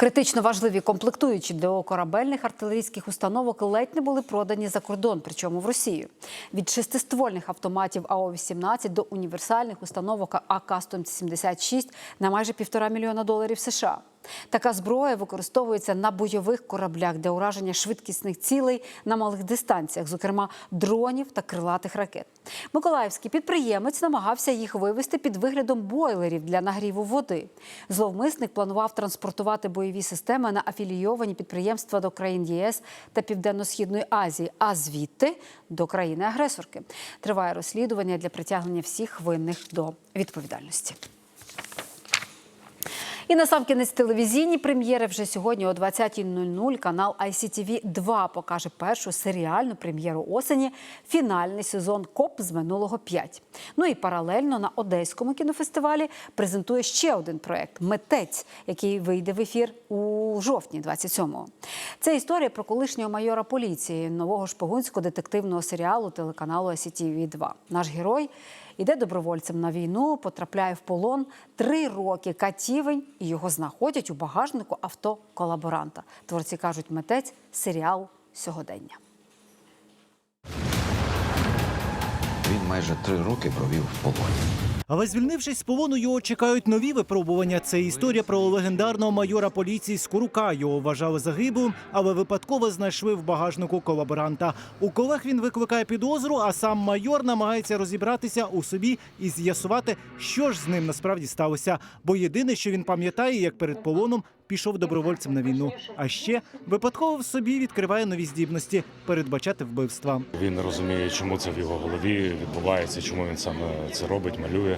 Критично важливі комплектуючі до корабельних артилерійських установок ледь не були продані за кордон, причому в Росію. Від шестиствольних автоматів АО-18 до універсальних установок АК-176 на майже півтора мільйона доларів США. Така зброя використовується на бойових кораблях для ураження швидкісних цілей на малих дистанціях, зокрема дронів та крилатих ракет. Миколаївський підприємець намагався їх вивезти під виглядом бойлерів для нагріву води. Зловмисник планував транспортувати бойові системи на афілійовані підприємства до країн ЄС та Південно-Східної Азії, а звідти до країни-агресорки. Триває розслідування для притягнення всіх винних до відповідальності. І на сам кінець телевізійні прем'єри вже сьогодні о 20.00 канал ICTV 2 покаже першу серіальну прем'єру осені фінальний сезон КОП з минулого 5. Ну і паралельно на Одеському кінофестивалі презентує ще один проект Метець, який вийде в ефір у жовтні 27-го. Це історія про колишнього майора поліції нового шпигунського детективного серіалу телеканалу ICTV 2 Наш герой Іде добровольцем на війну, потрапляє в полон три роки катівень, і його знаходять у багажнику авто колаборанта. Творці кажуть, митець серіал сьогодення. Він майже три роки провів в полоні. Але звільнившись з полону, його чекають нові випробування. Це історія про легендарного майора поліції Скорука. Його вважали загиблим, але випадково знайшли в багажнику колаборанта. У колег він викликає підозру, а сам майор намагається розібратися у собі і з'ясувати, що ж з ним насправді сталося. Бо єдине, що він пам'ятає, як перед полоном пішов добровольцем на війну. А ще випадково в собі відкриває нові здібності передбачати вбивства. Він розуміє, чому це в його голові відбувається, чому він саме це робить, малює.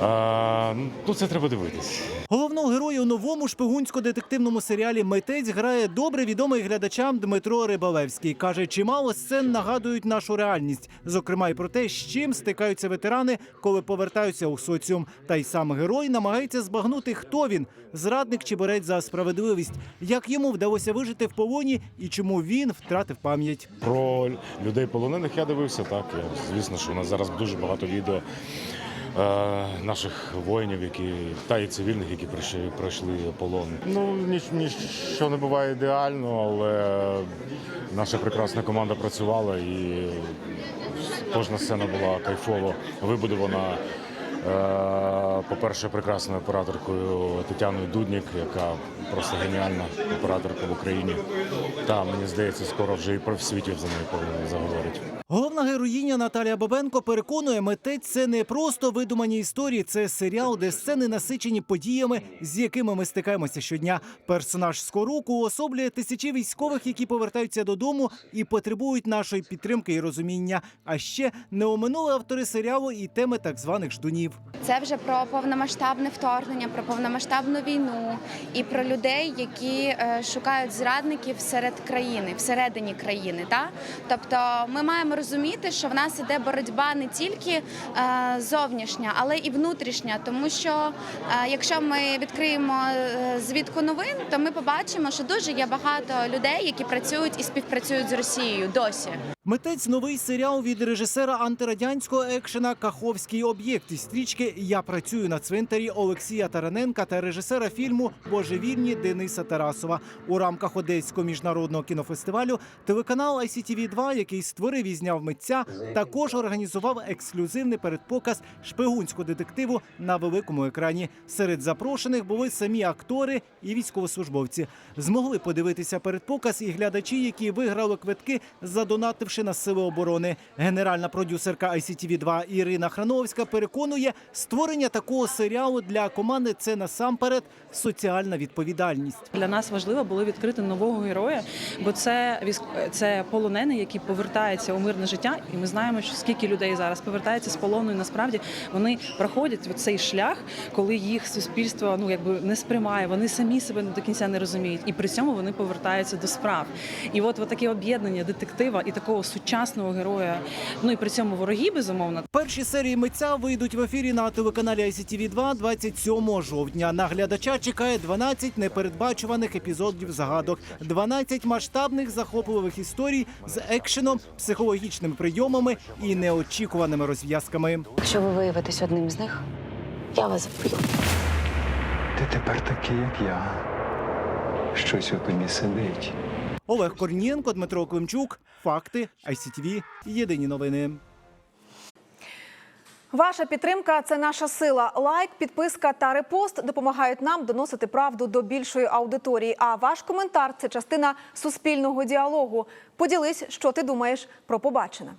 А, ну, це треба дивитись. Головного героя у новому шпигунсько-детективному серіалі Митець грає добре відомий глядачам Дмитро Рибалевський. Каже, чимало сцен нагадують нашу реальність, зокрема й про те, з чим стикаються ветерани, коли повертаються у соціум. Та й сам герой намагається збагнути, хто він зрадник чи борець за справедливість, як йому вдалося вижити в полоні і чому він втратив пам'ять. Про людей полонених я дивився так. Я, звісно, що у нас зараз дуже багато відео наших воїнів, які та і цивільних, які пройшли, пройшли полон. Ну ніч, ніщо не буває ідеально, але наша прекрасна команда працювала і кожна сцена була кайфово вибудована. Е, По-перше, прекрасною операторкою Тетяною Дуднік, яка просто геніальна операторка в Україні. Та мені здається, скоро вже і про світі за нею заговорять. Героїня Наталія Бабенко переконує, митець це не просто видумані історії, це серіал, де сцени насичені подіями, з якими ми стикаємося щодня. Персонаж Скорук уособлює тисячі військових, які повертаються додому і потребують нашої підтримки і розуміння. А ще не оминули автори серіалу і теми так званих ждунів. Це вже про повномасштабне вторгнення, про повномасштабну війну і про людей, які е, шукають зрадників серед країни, всередині країни. Та? Тобто ми маємо розуміти, що в нас іде боротьба не тільки е, зовнішня, але і внутрішня. Тому що е, якщо ми відкриємо е, звідку новин, то ми побачимо, що дуже є багато людей, які працюють і співпрацюють з Росією досі. Митець новий серіал від режисера антирадянського екшена Каховський об'єкт із стрічки Я працюю на цвинтарі Олексія Тараненка та режисера фільму Божевільні Дениса Тарасова у рамках Одеського міжнародного кінофестивалю. Телеканал ICTV 2 який створив і зняв митця, також організував ексклюзивний передпоказ шпигунського детективу на великому екрані. Серед запрошених були самі актори і військовослужбовці. Змогли подивитися передпоказ і глядачі, які виграли квитки, задонативши на сили оборони. Генеральна продюсерка ICTV 2 Ірина Храновська переконує, створення такого серіалу для команди це насамперед соціальна відповідальність. Для нас важливо було відкрити нового героя, бо це це полонений, який повертається у мирне життя, і ми знаємо, що скільки людей зараз повертається з полону. Насправді вони проходять цей шлях, коли їх суспільство ну якби не сприймає. Вони самі себе до кінця не розуміють, і при цьому вони повертаються до справ. І от, от таке об'єднання детектива і такого сучасного героя. Ну і при цьому вороги безумовно Перші серії митця вийдуть в ефірі на телеканалі ICTV 2 27 жовтня. На глядача чекає 12 непередбачуваних епізодів загадок, 12 масштабних захопливих історій з екшеном, психологічними прийомами і неочікуваними розв'язками. Якщо ви виявитесь одним з них, я вас вб'ю. Ти тепер такий, як я. щось у тобі сидить. Олег Корнієнко, Дмитро Климчук. Факти ICTV. Єдині новини. Ваша підтримка це наша сила. Лайк, підписка та репост допомагають нам доносити правду до більшої аудиторії. А ваш коментар це частина суспільного діалогу. Поділись, що ти думаєш про побачене.